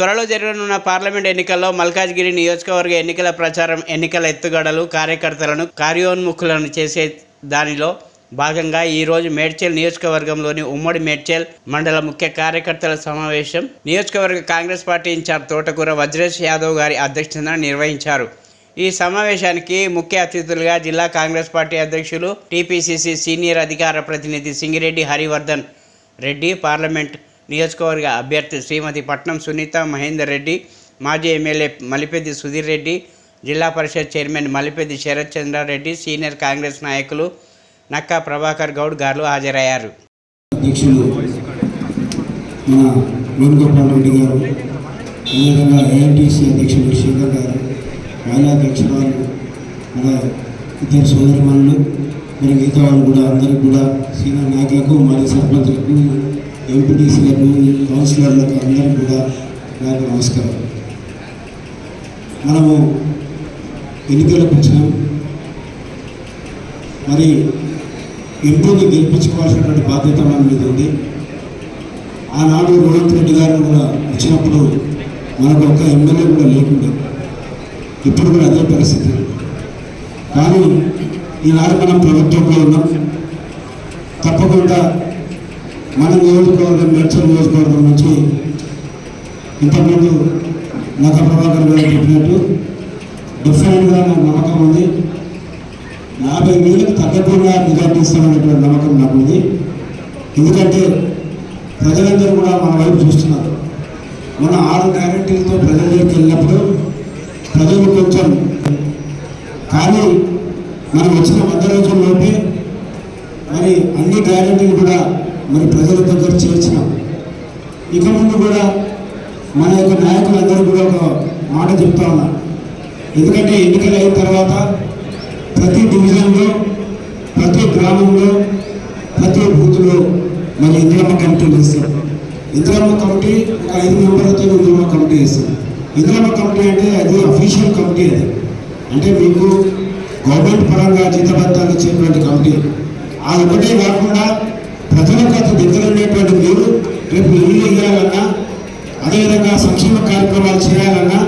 త్వరలో జరగనున్న పార్లమెంట్ ఎన్నికల్లో మల్కాజ్గిరి నియోజకవర్గ ఎన్నికల ప్రచారం ఎన్నికల ఎత్తుగడలు కార్యకర్తలను కార్యోన్ముఖులను చేసే దానిలో భాగంగా ఈరోజు మేడ్చల్ నియోజకవర్గంలోని ఉమ్మడి మేడ్చల్ మండల ముఖ్య కార్యకర్తల సమావేశం నియోజకవర్గ కాంగ్రెస్ పార్టీ ఇన్ఛార్జ్ తోటకూర వజ్రేష్ యాదవ్ గారి అధ్యక్షతన నిర్వహించారు. ఈ సమావేశానికి ముఖ్య అతిథులుగా జిల్లా కాంగ్రెస్ పార్టీ అధ్యక్షులు టీపీసీసీ సీనియర్ అధికార ప్రతినిధి సింగిరెడ్డి హరివర్ధన్ రెడ్డి పార్లమెంట్ నియోజకవర్గ అభ్యర్థి శ్రీమతి పట్నం సునీత మహేందర్ రెడ్డి మాజీ MLA Malipeddi Sudheer Reddy Zilla Parishad chairman Malipeddi Sharath Chandra Reddy senior Congress నాయకులు నక్కా ప్రభాకర్ గౌడ్ గారు హాజరయ్యారు. అధ్యక్షులు మన వేణుగోపాల్ ఇద్దరు సోదరిమణులు మరి మిగతా వాళ్ళు కూడా అందరికి కూడా సీనియర్ నాయకులకు మరియు సర్పంచులకు ఎంపీటీసీలకు కౌన్సిలర్లకు అందరూ కూడా నాకు నమస్కారం. మనము ఎన్నికలకు వచ్చినాం. మరి ఎంపీని గెలిపించుకోవాల్సినటువంటి బాధ్యత మన మీద ఉంది. ఆనాడు రేవంత్ రెడ్డి గారు కూడా వచ్చినప్పుడు మనకు ఒక ఎమ్మెల్యే కూడా లేకుండా. ఇప్పుడు కూడా అదే పరిస్థితి. కానీ ఈనాడు మనం ప్రభుత్వంలో ఉన్నాం. తప్పకుండా మన నియోజకవర్గం మేడ్చల్ నియోజకవర్గం నుంచి ఇంతకుముందు నగ ప్రభాకర్ గారు చెప్పినట్టు డిఫరెంట్గా నాకు నమ్మకం ఉంది. యాభై వేలకు తగ్గకుండా మెజార్టీ ఇస్తామనేటువంటి నమ్మకం నాకు ఉంది ఎందుకంటే ప్రజలందరూ కూడా మన వైపు చూస్తున్నారు. మన ఆరు గ్యారెంటీలతో ప్రజల దగ్గరికి వెళ్ళినప్పుడు ప్రజలు కొంచెం కానీ మనం వచ్చిన వంద రోజుల్లోపే మరి అన్ని గ్యారంటీలు కూడా మరి ప్రజల దగ్గర చేర్చినాం. ఇక ముందు కూడా మన యొక్క నాయకులందరూ కూడా ఒక మాట చెప్తా ఉన్నారు. ఎందుకంటే ఎన్నికలు అయిన తర్వాత ప్రతి డివిజన్లో ప్రతి గ్రామంలో ప్రతి బూత్లో మన ఇంద్రమ్మ కమిటీ వేస్తాం ఇంద్రమ్మ కమిటీ ఒక ఐదు మెంబర్లతో ఇంద్రమ్మ కమిటీ వేస్తాం ఇంద్రమ్మ కమిటీ అంటే అది అఫీషియల్ కమిటీ అది. అంటే మీకు గవర్నమెంట్ పరంగా జీతబద్ధాలు ఇచ్చేటువంటి కమిటీ. ఆ ఒకటే కాకుండా ప్రజలకు అతి దగ్గర మీరు రేపు ఇల్లు ఇవ్వాలన్నా అదేవిధంగా సంక్షేమ కార్యక్రమాలు చేయాలన్నా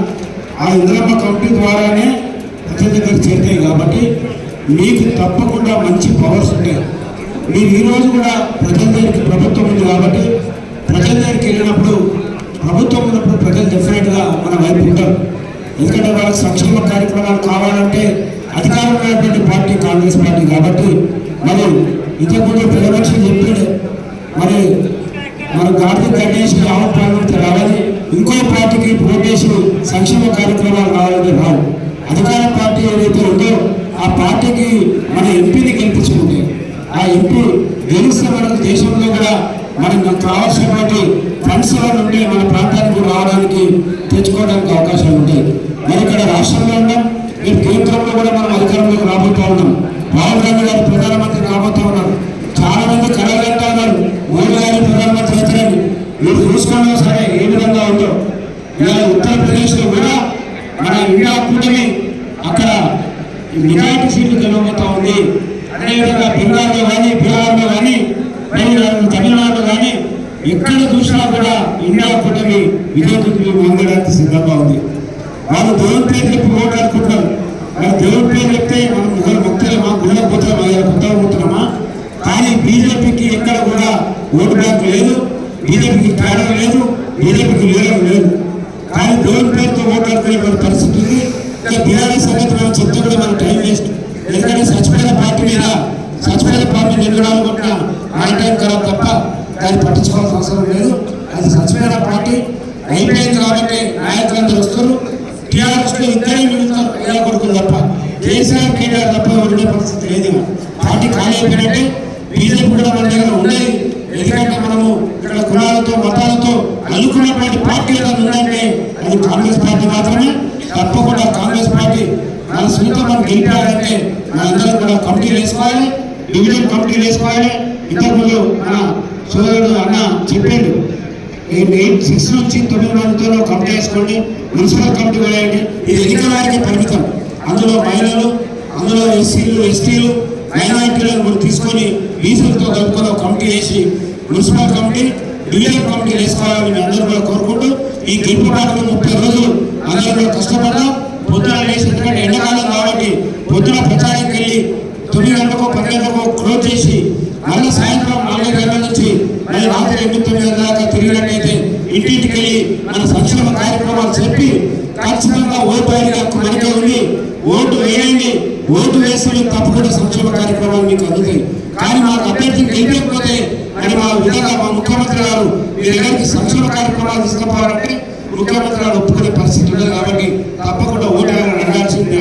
ఆ ఇంద్రమ్మ కమిటీ ద్వారానే ప్రజల దగ్గర చేరుతాయి కాబట్టి మీకు తప్పకుండా మంచి పవర్స్ ఉంటాయి. మీరు ఈరోజు కూడా ప్రజల దగ్గరికి ప్రభుత్వం ఉంది కాబట్టి ప్రజల దగ్గరికి వెళ్ళినప్పుడు ప్రభుత్వం ఉన్నప్పుడు ప్రజలు డెఫినెట్గా మన వైపు ఉంటారు. ఎందుకంటే వాళ్ళకి సంక్షేమ కార్యక్రమాలు కావాలంటే అధికారం ఉన్నటువంటి పార్టీ కాంగ్రెస్ పార్టీ కాబట్టి మనం ఇంతకుముందు ప్రజలక్షలు చెప్పాడు. మరి మన గాంధీ గణేష్ ఆహ్వానం రావాలి. ఇంకో పార్టీకి ఓటేసి సంక్షేమ కార్యక్రమాలు రావాలంటే రావు. అధికార పార్టీ ఏదైతే ఉందో ఆ పార్టీకి మన ఎంపీని గెలిపించుకుంటే ఆ ఎంపీ గెలిస్తే మనకు దేశంలో కూడా మనకు కావాల్సినటువంటి ఫండ్స్ నుండి మన ప్రాంతానికి రావడానికి తెచ్చుకోవడానికి అవకాశాలు ఉంటాయి. మరి ఇక్కడ రాష్ట్రంలో ఉన్నాం. రేపు కేంద్రంలో కూడా మనం అధికారంలోకి రాబోతా ఉన్నాం. రాహుల్ గాంధీ గారు ప్రధానమంత్రి కాబోతా ఉన్నారు. చాలా మంది కలగంటా ఉన్నారు. మోడీ గారి ప్రధానమంత్రి అవుతారని. మీరు చూసుకున్నా సరే ఏ విధంగా ఉందో. ఇలా ఉత్తరప్రదేశ్లో కూడా మన ఇండియా కూటమి అక్కడ మెజార్టీ సీట్లు గెలవబోతా ఉంది. అదేవిధంగా బెంగాల్లో కానీ బీహార్లో కానీ తమిళనాడులో కానీ ఎక్కడ చూసినా కూడా ఇండియా కూటమి విజయదుర్గి పొందడానికి సిద్ధంగా ఉంది. వాళ్ళు దేవుని పేరు చెప్పి మరి దేవుడి పేరు చెప్తే మనం ముగ్గురు ముక్తలేమా గుళ్ళకు పోతామా ఇలా కొత్తగా పోతున్నామా కానీ బీజేపీకి ఎక్కడ కూడా ఓటు బ్యాంక్ లేదు బీజేపీకి తేడా లేదు బీజేపీకి లేడం లేదు. కానీ దేవుడి పేరుతో ఓట్లాడుకునే అనుకునే పరిస్థితి ఉంది. ఇక బీఆర్ఏ సంగతి మనం చెప్తే కూడా మనం టైం వేస్ట్. ఎందుకంటే సచిపోయిన పార్టీ మీద సచిపోయిన పార్టీ నిలబడాలనుకుంటున్నా ఆ టైం ఖరాబ్ తప్ప దాన్ని పట్టించుకోవాల్సిన అవసరం లేదు. అది సచిపోయిన పార్టీ అయిపోయింది కాబట్టి నాయకులందరూ వస్తారు. టీఆర్ఎస్లో ఇద్దరే మిగులుతారు. ఎలా తప్ప ఉండే పరిస్థితి లేదు. పార్టీ ఖాళీ అయిపోయినట్టే బీజేపీ కూడా మన దగ్గర ఉండేది. ఎందుకంటే మనము ఇక్కడ కులాలతో మతాలతో అనుకున్నటువంటి పార్టీ ఏదైనా ఉందంటే అది కాంగ్రెస్ పార్టీ మాత్రమే. తప్పకుండా కాంగ్రెస్ పార్టీ మన సొంతం మనం గెలిపారంటే మనందరం కూడా కమిటీలు వేసుకోవాలి డివిజన్ కమిటీలు వేసుకోవాలి. ఇంతకుముందు మన సోదరుడు అన్న చెప్పాడు ఎయిట్ సిక్స్ నుంచి తొమ్మిది మందితో కమిటీ వేసుకోండి. మున్సిపల్ కమిటీ వేయండి ఇది ఎన్నికల వారికి పరిమితం. అందులో మహిళలు అందులో ఎస్సీలు ఎస్టీలు మైనారిటీలను కూడా తీసుకొని బీసీలతో కలుపుకొని ఒక కమిటీ వేసి మున్సిపల్ కమిటీ డివిజన్ కమిటీ వేసుకోవాలని అందరూ కూడా కోరుకుంటూ ఈ గెలుపు పాటలు ముప్పై రోజులు అందరూ కూడా కష్టపడ్డాం. పొద్దున లేచినటువంటి ఎండాకాలం కాబట్టి పొద్దున ప్రచారానికి వెళ్ళి తొమ్మిది గంటలకు పది గంటలకు క్లోజ్ చేసి మళ్ళీ సాయంత్రం నాలుగు గంటల నుంచి మళ్ళీ రాత్రి ఎనిమిది తొమ్మిది గంటల దాకా తిరిగినట్టు ఇంటింటికి మన సంక్షేమ కార్యక్రమాలు చెప్పి ఖచ్చితంగా ఓటు అయిన హక్కు మనకే ఉండి ఓటు వేయండి. ఓటు వేసి తప్పకుండా సంక్షేమ కార్యక్రమాలు మీకు అందుతాయి. కానీ మాకు అభ్యర్థి గెలిపకపోతే అని మా విధంగా మా ముఖ్యమంత్రి గారు మీరు ఎలాంటి సంక్షేమ కార్యక్రమాలు తీసుకుపోవాలంటే ముఖ్యమంత్రి గారు ఒప్పుకునే పరిస్థితి ఉండదు కాబట్టి తప్పకుండా ఓటు వేయాలని అడగాల్సింది.